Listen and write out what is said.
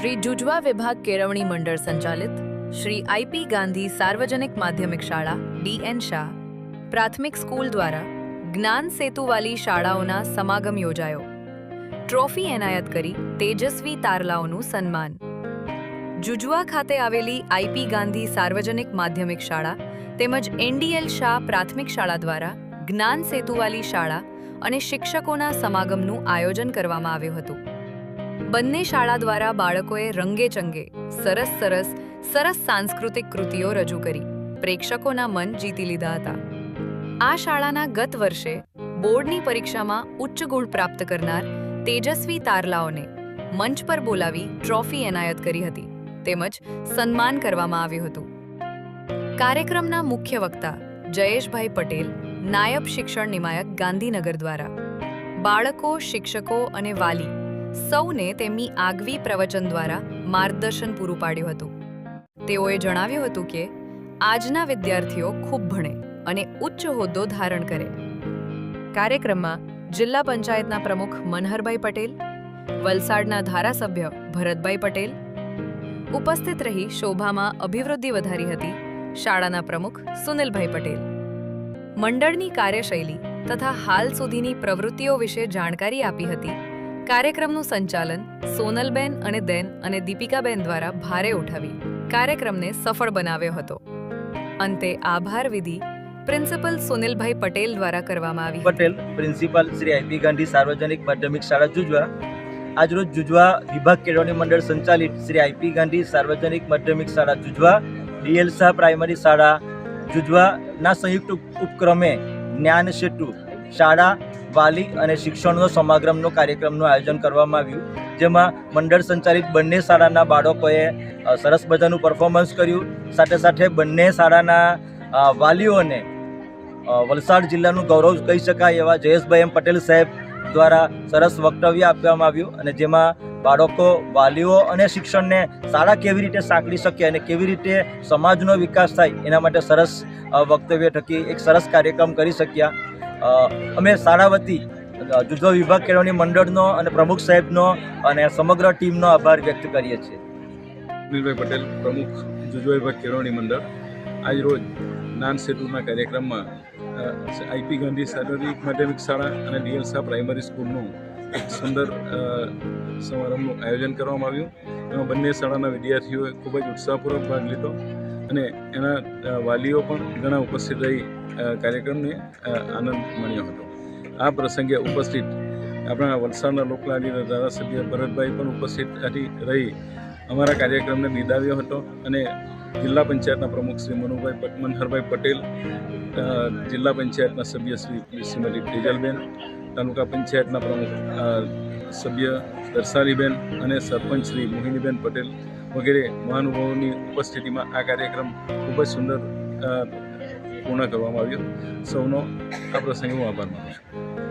શ્રી જુજવા વિભાગ કેળવણી મંડળ સંચાલિત, શ્રી આઈપી ગાંધી સાર્વજનિક માધ્યમિક શાળા ડીએન શાહ. પ્રાથમિક સ્કૂલ દ્વારા જ્ઞાન સેતુવાલી શાળાઓના સમાગમ યોજાયો. ટ્રોફી એનાયત કરી તેજસ્વી તારલાઓનું સન્માન. જુજવા ખાતે આવેલી આઈપી ગાંધી સાર્વજનિક માધ્યમિક શાળા તેમજ એનડીએલ શાહ પ્રાથમિક શાળા દ્વારા જ્ઞાન સેતુવાલી શાળા અને શિક્ષકોના સમાગમનું આયોજન કરવામાં આવ્યું હતું. બંને શાળા દ્વારા બાળકોએ રંગે ચંગે સરસ સરસ સરસ સાંસ્કૃતિક કૃતિઓ રજૂ કરી. પ્રેક્ષકોના મન જીતી લીધા હતા. આ શાળાના ગત વર્ષે બોર્ડની પરીક્ષામાં ઉચ્ચ ગુણ પ્રાપ્ત કરનાર તેજસ્વી તારલાઓને મંચ પર બોલાવી ટ્રોફી એનાયત કરી હતી. તેમજ સન્માન કરવામાં આવ્યું હતું. કાર્યક્રમના મુખ્ય વક્તા જયેશભાઈ પટેલ, નાયબ શિક્ષણ નિમાયક ગાંધીનગર દ્વારા. બાળકો, શિક્ષકો અને વાલી સૌને તેમની આગવી પ્રવચન દ્વારા માર્ગદર્શન પૂરું પાડ્યું હતું. તેઓએ જણાવ્યું હતું કે, આજના વિદ્યાર્થીઓ ખૂબ ભણે અને ઉચ્ચ હોદ્દો ધારણ કરે. કાર્યક્રમમાં જિલ્લા પંચાયતના પ્રમુખ મનહરભાઈ પટેલ, વલસાડના ધારાસભ્ય ભરતભાઈ પટેલ, ઉપસ્થિત રહી શોભામાં અભિવૃદ્ધિ વધારી હતી શાળાના પ્રમુખ સુનિલભાઈ પટેલ. મંડળની કાર્યશૈલી તથા હાલ સુધીની પ્રવૃત્તિઓ વિશે જાણકારી આપી હતી કાર્યક્રમનું સંચાલન સોનલબેન અને દેન અને દીપિકાબેન દ્વારા ભારે ઉઠાવી કાર્યક્રમને સફળ બનાવ્યો હતો. અંતે આભાર વિધિ પ્રિન્સિપલ સુનિલભાઈ પટેલ દ્વારા કરવામાં આવી પટેલ, પ્રિન્સિપાલ શ્રી આઈપી ગાંધી સાર્વજનિક માધ્યમિક શાળા જુજવા. આજરોજ જુજવા વિભાગ કેળવણી મંડળ સંચાલિત શ્રી આઈપી ગાંધી સાર્વજનિક માધ્યમિક શાળા જુજવા, ડીએલ શાહ પ્રાઇમરી શાળા જુજવાના સંયુક્ત ઉપક્રમે જ્ઞાન સેતુ શાળા વાલી અને શિક્ષણનો સમાગ્રમનો કાર્યક્રમનું આયોજન કરવામાં આવ્યું, જેમાં મંડળ સંચાલિત બંને શાળાના બાળકોએ સરસ મજાનું પરફોર્મન્સ કર્યું. સાથે સાથે બંને શાળાના વાલીઓને વલસાડ જિલ્લાનું ગૌરવ કહી શકાય એવા જયેશભાઈ એમ પટેલ સાહેબ દ્વારા સરસ વક્તવ્ય આપવામાં આવ્યું અને જેમાં બાળકો, વાલીઓ અને શિક્ષણને શાળા કેવી રીતે સાંકળી શકે અને કેવી રીતે સમાજનો વિકાસ થાય એના માટે સરસ વક્તવ્ય થકી એક સરસ કાર્યક્રમ કરી શક્યા. અમે શાળા વતી જુદો વિભાગ કેળવણી મંડળનો અને પ્રમુખ સાહેબનો અને સમગ્ર ટીમનો આભાર વ્યક્ત કરીએ છીએ. અનિલભાઈ પટેલ, પ્રમુખ જુજો વિભાગ કેળવણી મંડળ. આજરોજ જ્ઞાન સેતુના કાર્યક્રમમાં આઈપી ગાંધી શારીરિક માધ્યમિક શાળા અને ડીએલ શાહ પ્રાઇમરી સ્કૂલનું એક સુંદર સમારંભનું આયોજન કરવામાં આવ્યું. એમાં બંને શાળાના વિદ્યાર્થીઓએ ખૂબ જ ઉત્સાહપૂર્વક ભાગ લીધો. અને એના વાલીઓ પણ ઘણા ઉપસ્થિત રહી કાર્યક્રમને આનંદ માણ્યો હતો. આ પ્રસંગે ઉપસ્થિત આપણા વલસાડના લોકલાડીના ધારાસભ્ય ભરતભાઈ પણ ઉપસ્થિત રહી. અમારા કાર્યક્રમને નિદાવ્યો હતો અને જિલ્લા પંચાયતના પ્રમુખ શ્રી મનુભાઈ મનહરભાઈ પટેલ જિલ્લા પંચાયતના સભ્ય શ્રી શ્રીમતી તેજલબેન, તાલુકા પંચાયતના પ્રમુખ સભ્ય દર્શાલીબેન અને સરપંચ શ્રી મોહિનીબેન પટેલ વગેરે મહાનુભાવોની ઉપસ્થિતિમાં આ કાર્યક્રમ ખૂબ જ સુંદર પૂર્ણ કરવામાં આવ્યો. સૌનો આ પ્રસંગે હું આભાર માનું છું.